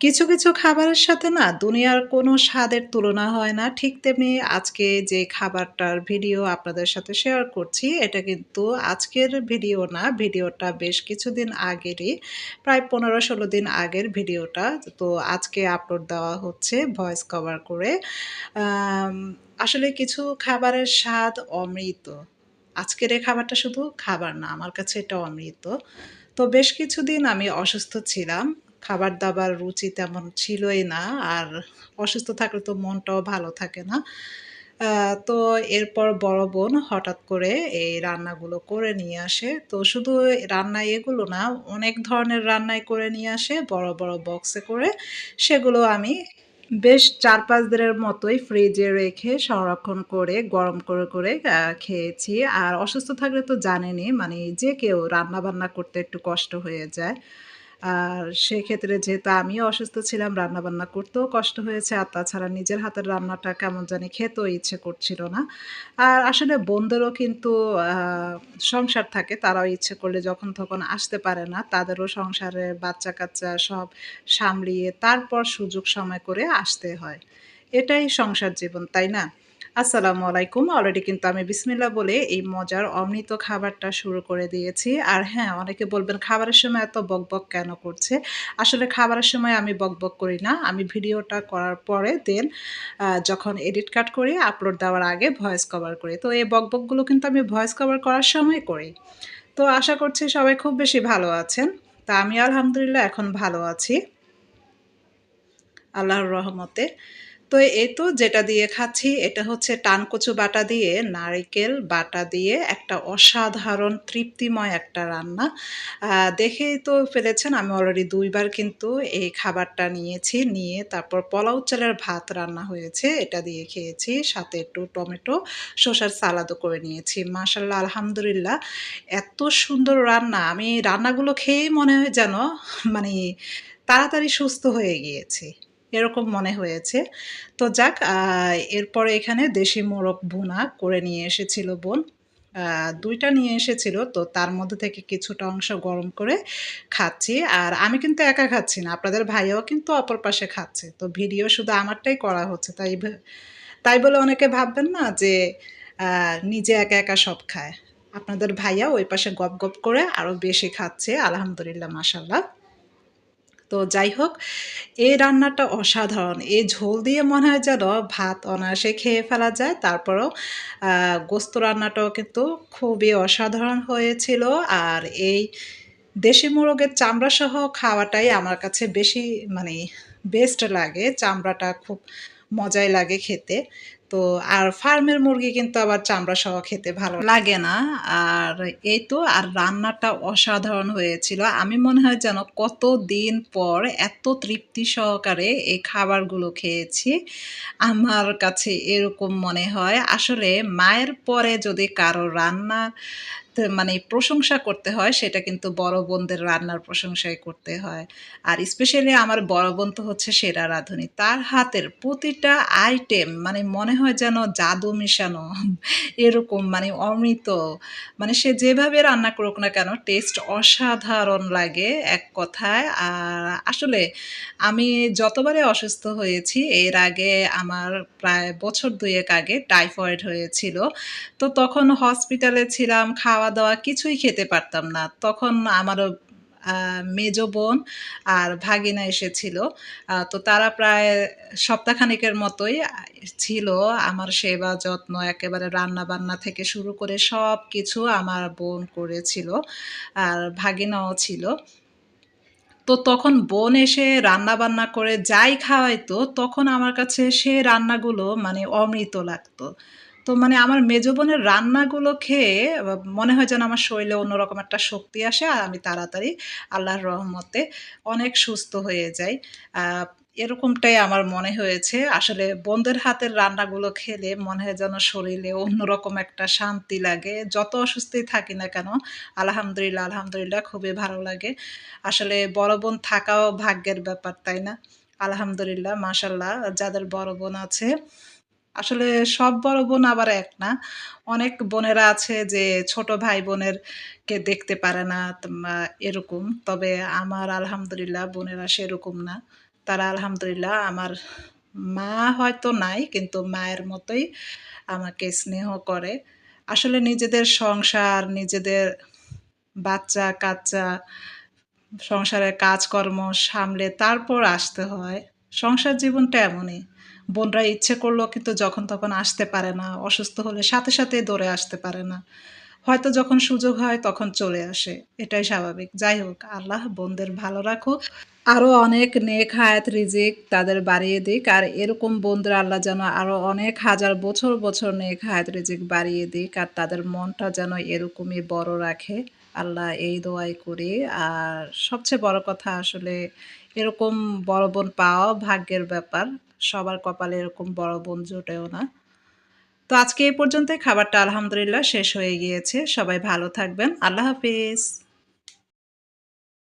কিছু, কিছু খাবারের সাথে না দুনিয়ার কোনো স্বাদের তুলনা হয় না। ঠিক তেমনি আজকে যে খাবারটার ভিডিও আপনাদের সাথে শেয়ার করছি, এটা কিন্তু আজকের ভিডিও না। ভিডিওটা বেশ কিছুদিন আগেরই। প্রায় ১৫-১৬ দিন আগের ভিডিওটা। তো আজকে আপলোড দেওয়া হচ্ছে ভয়েস কভার করে। আসলে কিছু খাবারের স্বাদ অমৃত। আজকের এই খাবারটা শুধু খাবার না, আমার কাছে এটা অমৃত। তো বেশ কিছুদিন আমি অসুস্থ ছিলাম। খাবার-দাবার রুচি তেমন ছিলই না। আর অসুস্থ থাকলে তো মনটাও ভালো থাকে না। তো এরপর বড় বোন হঠাৎ করে এই রান্নাগুলো করে নিয়ে আসে। তো শুধু রান্না এগুলো না, অনেক ধরনের রান্নাই করে নিয়ে আসে বড়, বড় বক্সে করে। সেগুলো আমি বেশ ৪-৫ দিনের মতোই ফ্রিজে রেখে সংরক্ষণ করে গরম করে, করে খেয়েছি। আর অসুস্থ থাকলে তো জানেনই মানে যে কেউ রান্না-বান্না করতে একটু কষ্ট হয়ে যায়। আর সেক্ষেত্রে যেহেতু আমিও অসুস্থ ছিলাম, রান্না-বান্না করতেও কষ্ট হয়েছে। আর তাছাড়া নিজের হাতের রান্নাটা কেমন জানি খেতেও ইচ্ছে করছিল না। আর আসলে বোনদেরও কিন্তু সংসার থাকে। তারাও ইচ্ছে করলে যখন তখন আসতে পারে না। তাদেরও সংসারে বাচ্চা-কাচ্চা সব সামলিয়ে তারপর সুযোগ সময় করে আসতে হয়। এটাই সংসার জীবন, তাই না? আসসালামু আলাইকুম। অলরেডি কিন্তু আমি বিসমিল্লাহ বলে এই মজার অমৃত খাবারটা শুরু করে দিয়েছি। আর হ্যাঁ, অনেকে বলবেন খাবারের সময় এত বকবক কেন করছে? আসলে খাবারের সময় আমি বকবক করি না। আমি ভিডিওটা করার পরে দেন যখন এডিট কাট করি আপলোড দেওয়ার আগে ভয়েস কভার করি। তো এই বকবকগুলো কিন্তু আমি ভয়েস কভার করার সময় করি। তো আশা করছি সবাই খুব বেশি ভালো আছেন। তা আমি আলহামদুলিল্লাহ এখন ভালো আছি। আল্লাহর রহমতে। তো এই তো যেটা দিয়ে খাচ্ছি এটা হচ্ছে টানকচু বাটা দিয়ে নারিকেল বাটা দিয়ে একটা অসাধারণ তৃপ্তিময় একটা রান্না। দেখেই তো ফেলেছেন আমি অলরেডি দুইবার কিন্তু এই খাবারটা নিয়েছি। নিয়ে তারপর পোলাও চালের ভাত রান্না হয়েছে। এটা দিয়ে খেয়েছি। সাথে একটু টমেটো, শসার সালাদও করে নিয়েছি। মাশাআল্লাহ আলহামদুলিল্লাহ এত সুন্দর রান্না আমি রান্নাগুলো খেয়েই মনে হয় যেন মানে তাড়াতাড়ি সুস্থ হয়ে গিয়েছি। এরকম মনে হয়েছে। তো যাক এরপরে এখানে দেশি মোরগ বোনা করে নিয়ে এসেছিল বোন। দুইটা নিয়ে এসেছিল। তো তার মধ্যে থেকে কিছুটা অংশ গরম করে খাচ্ছি। আর আমি কিন্তু একা খাচ্ছি না। আপনাদের ভাইয়াও কিন্তু অপর পাশে খাচ্ছে। তো ভিডিও শুধু আমারটাই করা হচ্ছে। তাই তাই বলে অনেকে ভাববেন না যে নিজে একা, একা সব খায়। আপনাদের ভাইয়া ওই পাশে গপ, গপ করে আরও বেশি খাচ্ছে। আলহামদুলিল্লাহ মাশাআল্লাহ। তো যাই হোক, এই রান্নাটা অসাধারণ। এই ঝোল দিয়ে মনে হয় যেন ভাত অনায়াসে খেয়ে ফেলা যায়। তারপরও গোস্ত রান্নাটাও কিন্তু খুবই অসাধারণ হয়েছিল। আর এই দেশি মোরগের চামড়াসহ খাওয়াটাই আমার কাছে বেশি মানে বেস্ট লাগে। চামড়াটা খুব মজাই লাগে খেতে। তো আর ফার্মের মুরগি কিন্তু আবার চামড়া সহ খেতে ভালো লাগে না। আর এই তো, আর রান্নাটা অসাধারণ হয়েছিল। আমি মনে হয় যেন কত দিন পর এত তৃপ্তি সহকারে এই খাবারগুলো খেয়েছি। আমার কাছে এরকম মনে হয়। আসলে মায়ের পরে যদি কারও রান্না মানে প্রশংসা করতে হয় সেটা কিন্তু বড় বোনদের রান্নার প্রশংসাই করতে হয়। আর স্পেশালি আমার বড় বোন তো হচ্ছে সেরা রাঁধুনি। তার হাতের প্রতিটা আইটেম মানে মনে হয় যেন জাদু মিশানো এরকম মানে অমৃত। মানে সে যেভাবে রান্না করুক না কেন টেস্ট অসাধারণ লাগে এক কথায়। আর আসলে আমি যতবারে অসুস্থ হয়েছি এর আগে আমার প্রায় বছর দুয়েক আগে টাইফয়েড হয়েছিল। তো তখন হসপিটালে ছিলাম, খাওয়া-দাওয়া কিছুই খেতে পারতাম না। তখন আমারও মেজো বোন আর ভাগিনা এসেছিল। তো তারা প্রায় সপ্তাহখানেকের মতোই ছিল। আমার সেবা, যত্ন, একেবারে রান্না-বান্না থেকে শুরু করে সবকিছু আমার বোন করেছিল। আর ভাগিনাও ছিল। তো তখন বোন এসে রান্না-বান্না করে যাই খাওয়াইতো, তখন আমার কাছে সে রান্নাগুলো মানে অমৃত লাগতো। তো মানে আমার মেজো বোনের রান্নাগুলো খেয়ে মনে হয় যেন আমার শরীরে অন্যরকম একটা শক্তি আসে আর আমি তাড়াতাড়ি আল্লাহর রহমতে অনেক সুস্থ হয়ে যাই। এরকমটাই আমার মনে হয়েছে। আসলে বোনদের হাতের রান্নাগুলো খেলে মনে হয় যেন শরীরে অন্যরকম একটা শান্তি লাগে। যত অসুস্থই থাকি না কেন আলহামদুলিল্লাহ, আলহামদুলিল্লাহ খুবই ভালো লাগে। আসলে বড় বোন থাকাও ভাগ্যের ব্যাপার, তাই না? আলহামদুলিল্লাহ মাশাআল্লাহ যাদের বড় বোন আছে আসলে সব বড় বোন আবার এক না। অনেক বোনেরা আছে যে ছোট ভাই-বোনেরকে দেখতে পারে না এরকম। তবে আমার আলহামদুলিল্লাহ বোনেরা সেরকম না। তারা আলহামদুলিল্লাহ আমার মা হয়তো নাই, কিন্তু মায়ের মতোই আমাকে স্নেহ করে আসলে নিজেদের সংসার, নিজেদের বাচ্চা, কাচ্চা, সংসারের কাজকর্ম সামলে তারপর আসতে হয় সংসার জীবনটা এমনই বোনরা ইচ্ছে করল কিন্তু যখন তখন আসতে পারে না, অসুস্থ হলে সাথে সাথে দৌড়ে আসতে পারে না। হয়তো যখন সুযোগ হয় তখন চলে আসে, এটাই স্বাভাবিক। যাই হোক, আল্লাহ বোনদের ভালো রাখুক। আরও অনেক নেক হায়াত, রিজিক তাদের বাড়িয়ে দিক, আর এরকম বন্ধুরা আল্লাহ যেন আরও অনেক হাজার বছর বছর নেক হায়াত, রিজিক বাড়িয়ে দিক, আর তাদের মনটা যেন এরকমই বড় রাখে। আল্লাহ এই দোয়াই করি। আর সবচেয়ে বড় কথা আসলে এরকম বড় বোন পাওয়া ভাগ্যের ব্যাপার। সবার কপালে এরকম বড় বোন জোটেও না। তো আজকে এই পর্যন্তই। খাবারটা আলহামদুলিল্লাহ শেষ হয়ে গিয়েছে। সবাই ভালো থাকবেন। আল্লাহ হাফিজ।